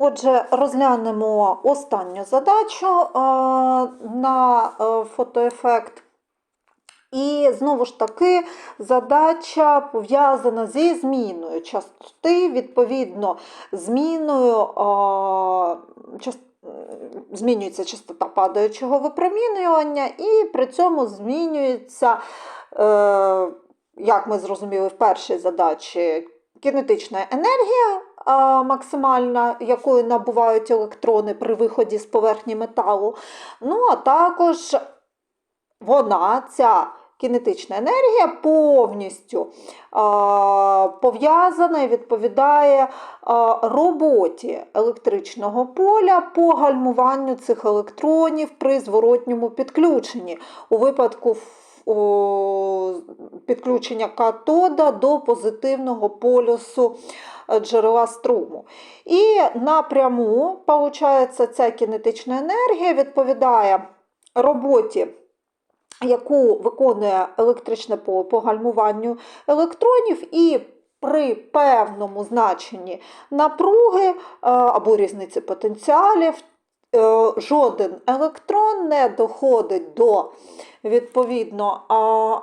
Отже, розглянемо останню задачу е, на е, фотоефект. І знову ж таки, задача пов'язана зі зміною частоти, відповідно, зміною е, част- змінюється частота падаючого випромінювання, і при цьому змінюється, як ми зрозуміли в першій задачі, кінетична енергія максимальна, якою набувають електрони при виході з поверхні металу. Ну, а також вона, ця кінетична енергія, повністю пов'язана і відповідає роботі електричного поля по гальмуванню цих електронів при зворотньому підключенні. У випадку підключення катода до позитивного полюсу е, джерела струму. І напряму, виходить, ця кінетична енергія відповідає роботі, яку виконує електричне поле по гальмуванню електронів, і при певному значенні напруги е, або різниці потенціалів жоден електрон не доходить до відповідно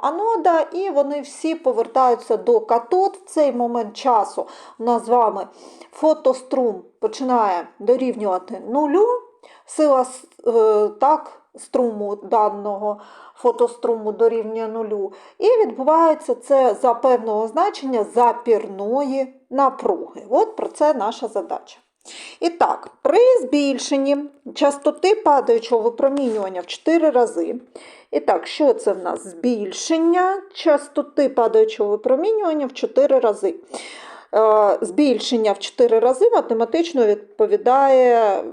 анода, і вони всі повертаються до катод. В цей момент часу у нас з вами фотострум починає дорівнювати нулю. Сила е, так, струму даного фотоструму дорівнює нулю. І відбувається це за певного значення запірної напруги. От про це наша задача. І так, при збільшенні частоти падаючого випромінювання в 4 рази. І так, що це в нас? Збільшення частоти падаючого випромінювання в 4 рази. Е, Збільшення в 4 рази математично відповідає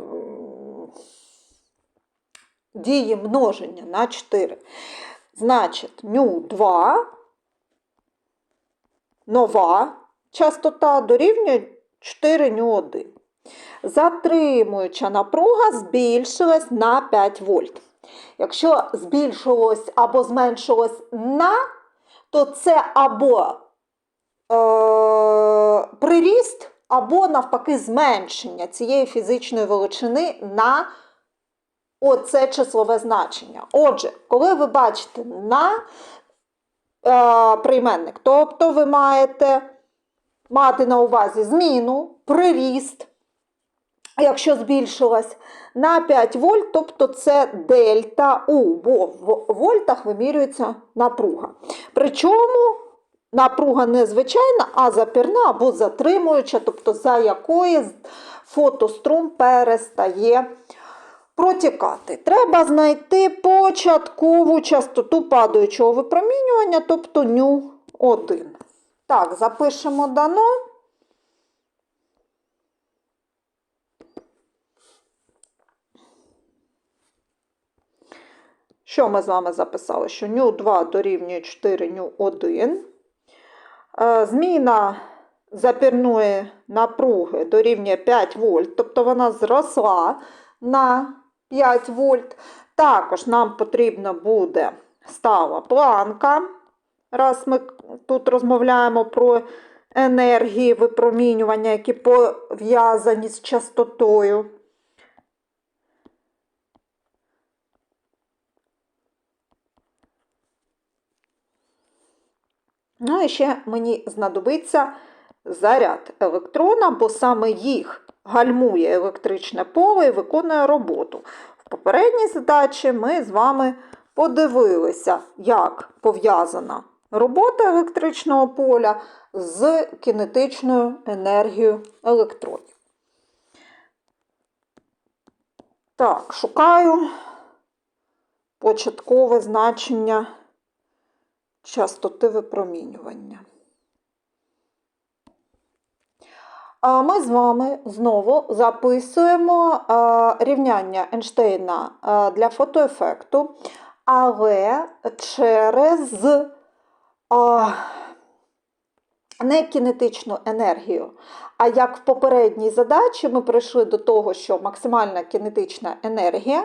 дії множення на 4. Значить, ню2 нова частота дорівнює 4 ню1. Затримуюча напруга збільшилась на 5 вольт. Якщо збільшилось або зменшилось на, то це або е, приріст, або навпаки зменшення цієї фізичної величини на оце числове значення. Отже, коли ви бачите на е, прийменник, тобто ви маєте мати на увазі зміну, приріст, якщо збільшилась на 5 вольт, тобто це дельта У, бо в вольтах вимірюється напруга. Причому напруга не звичайна, а запірна або затримуюча, тобто за якої фотострум перестає протікати. Треба знайти початкову частоту падаючого випромінювання, тобто ню 1. Так, запишемо дано. Що ми з вами записали? Що ню 2 дорівнює 4 ню 1. Е, Зміна запірної напруги дорівнює 5 вольт, тобто вона зросла на 5 вольт. Також нам потрібна буде стала планка, раз ми тут розмовляємо про енергії випромінювання, які пов'язані з частотою. І ще мені знадобиться заряд електрона, бо саме їх гальмує електричне поле і виконує роботу. В попередній задачі ми з вами подивилися, як пов'язана робота електричного поля з кінетичною енергією електронів. Так, шукаю початкове значення частоти випромінювання. А Ми з вами знову записуємо рівняння Ейнштейна для фотоефекту, але через не кінетичну енергію. А як в попередній задачі ми прийшли до того, що максимальна кінетична енергія,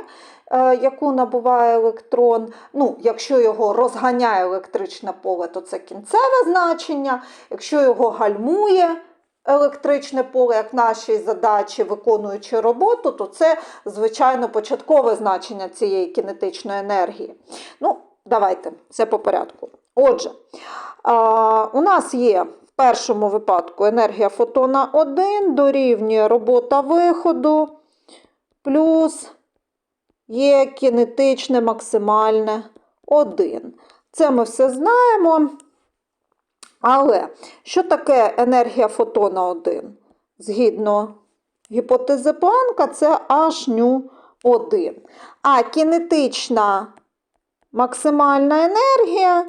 е, яку набуває електрон, ну, якщо його розганяє електричне поле, то це кінцеве значення, якщо його гальмує електричне поле, як в нашій задачі, виконуючи роботу, то це, звичайно, початкове значення цієї кінетичної енергії. Ну, давайте, все по порядку. Отже, у нас є першому випадку енергія фотона 1 дорівнює робота виходу плюс є кінетичне максимальне 1. Це ми все знаємо. Але що таке енергія фотона 1? Згідно гіпотези Планка, це H-1. А кінетична максимальна енергія,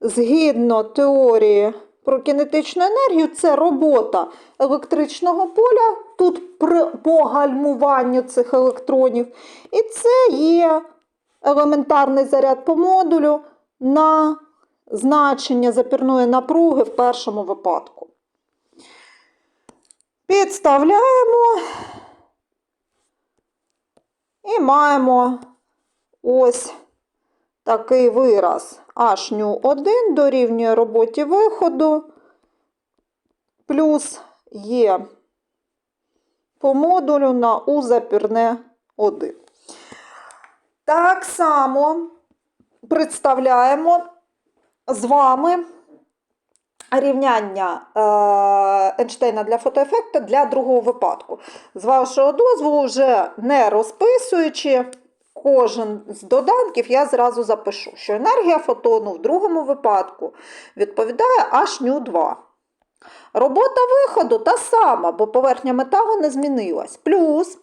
згідно теорії про кінетичну енергію, це робота електричного поля тут при погальмуванню цих електронів. І це є елементарний заряд по модулю на значення запірної напруги в першому випадку. Підставляємо і маємо ось такий вираз H1 дорівнює роботі виходу плюс є по модулю на U запірне 1. Так само представляємо з вами рівняння е, Ейнштейна для фотоефекту для другого випадку. З вашого дозволу, вже не розписуючи кожен з доданків, я зразу запишу, що енергія фотону в другому випадку відповідає H2. Робота виходу та сама, бо поверхня металу не змінилась. Плюс,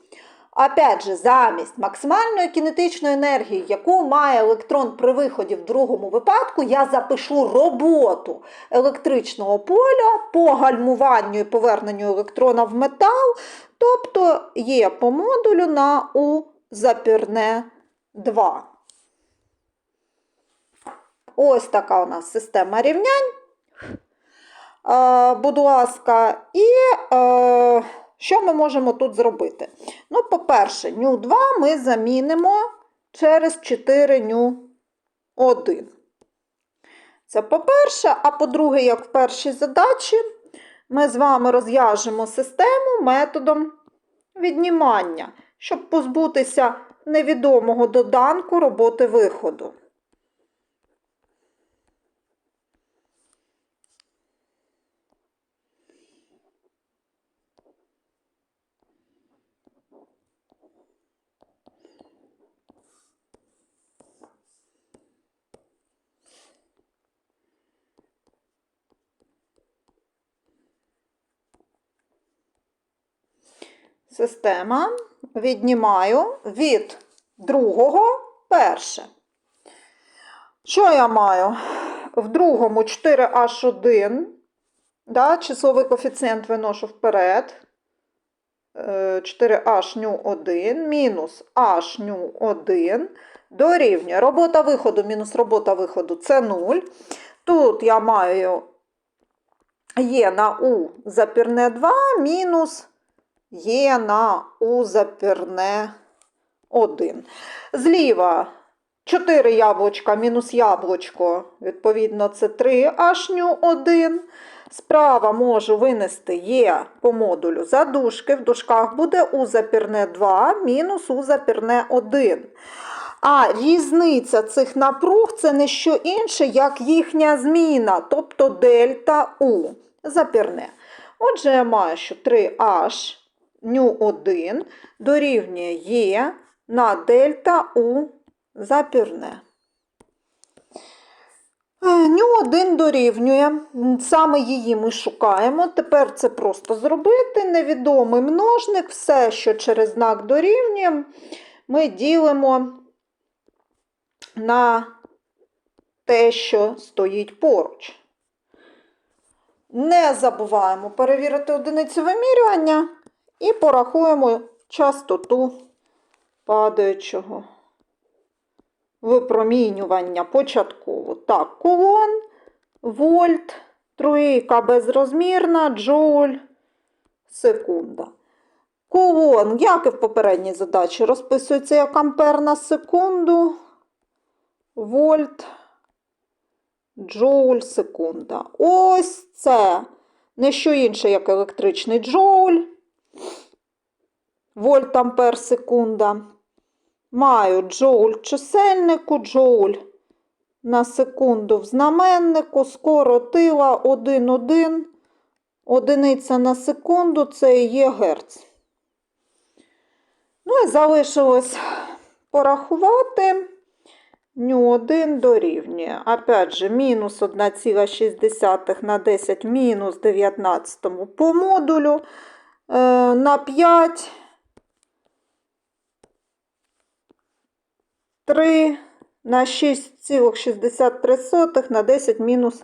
опять же, замість максимальної кінетичної енергії, яку має електрон при виході в другому випадку, я запишу роботу електричного поля по гальмуванню і поверненню електрона в метал, тобто є по модулю на У запірне 2. Ось така у нас система рівнянь. Е, будь ласка, і е, що ми можемо тут зробити? Ну, по-перше, ню 2 ми замінимо через 4 ню 1. Це по-перше, а по-друге, як в першій задачі, ми з вами розв'яжемо систему методом віднімання, щоб позбутися невідомого доданку роботи виходу. Система віднімаю від другого перше. Що я маю? В другому 4H1, да, числовий коефіцієнт виношу вперед. 4H1 мінус H ню 1 дорівнює робота виходу мінус робота виходу це 0. Тут я маю є на U запірне 2 мінус є на У запірне 1. Зліва 4 яблучка мінус яблучко, відповідно, це 3 ашню 1. Справа можу винести є по модулю задушки. В дужках буде У запірне 2 мінус У запірне 1. А різниця цих напруг це не що інше, як їхня зміна, тобто дельта У запірне. Отже, я маю, що 3H ню 1 дорівнює Є на дельта У запірне. Е, Ню 1 дорівнює, саме її ми шукаємо. Тепер це просто зробити. Невідомий множник, все, що через знак дорівнює, ми ділимо на те, що стоїть поруч. Не забуваємо перевірити одиницю вимірювання і порахуємо частоту падаючого випромінювання початково. Так, кулон, вольт, тройка безрозмірна, джоуль, секунда. Кулон, як і в попередній задачі, розписується як ампер на секунду, вольт, джоуль, секунда. Ось це не що інше, як електричний джоуль, вольт секунда. Маю джоуль чисельнику, джоуль на секунду в знаменнику, скоротила 1,1, одиниця на секунду, це і є герц. Ну і залишилось порахувати. Ню 1 дорівнює. Опять же, мінус 1,6 на 10 мінус 19 по модулю е, на 5. 3 на 6,63 на 10 мінус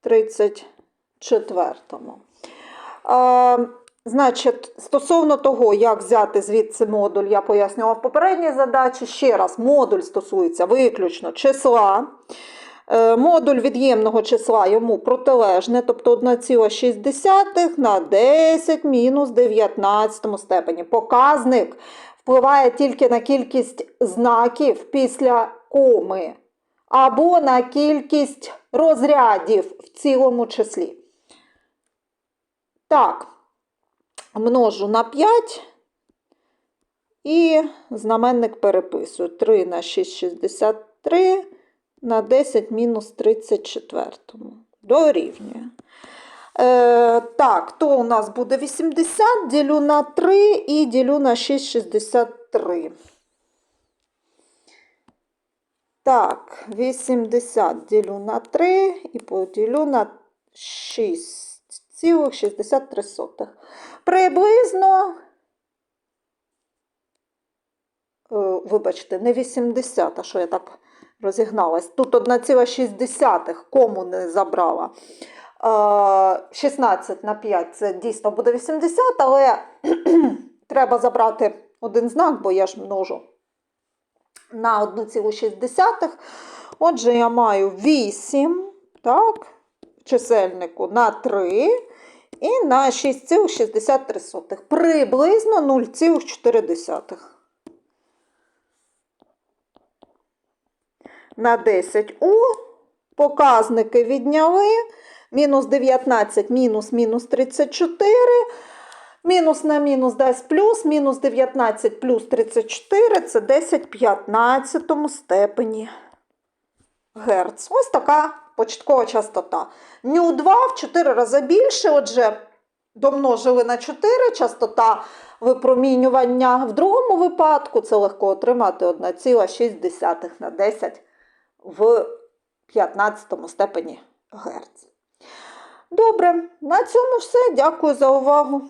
34. А, значить, стосовно того, як взяти звідси модуль, я пояснювала в попередній задачі. Ще раз, модуль стосується виключно числа. Е, Модуль від'ємного числа йому протилежне, тобто 1,6 на 10 мінус 19 степені. Показник впливає тільки на кількість знаків після коми або на кількість розрядів в цілому числі. Так, множу на 5 і знаменник переписую. 3 на 6,63 на 10 мінус 34. Дорівнює. Е, так, то у нас буде 80, ділю на 3 і ділю на 6,63. Так, 80 ділю на 3 і поділю на 6,63. Приблизно, е, вибачте, не 80, а що я так розігналась. Тут 1,6 кому не забрала. Е, 16 на 5 це дійсно буде 80, але треба забрати один знак, бо я ж множу на 1,6. Отже, я маю 8, так, чисельнику на 3 і на 6,63. Приблизно 0,4. На 10 у. Показники відняли. Мінус 19, мінус, мінус 34. Мінус на мінус дасть плюс, мінус 19 плюс 34 це 10 в 15 степені Герц. Ось така початкова частота. Ню 2 в 4 рази більше, отже, домножили на 4 частота випромінювання. В другому випадку це легко отримати 1,6 на 10 в 15 степені Герц. Добре, на цьому все. Дякую за увагу.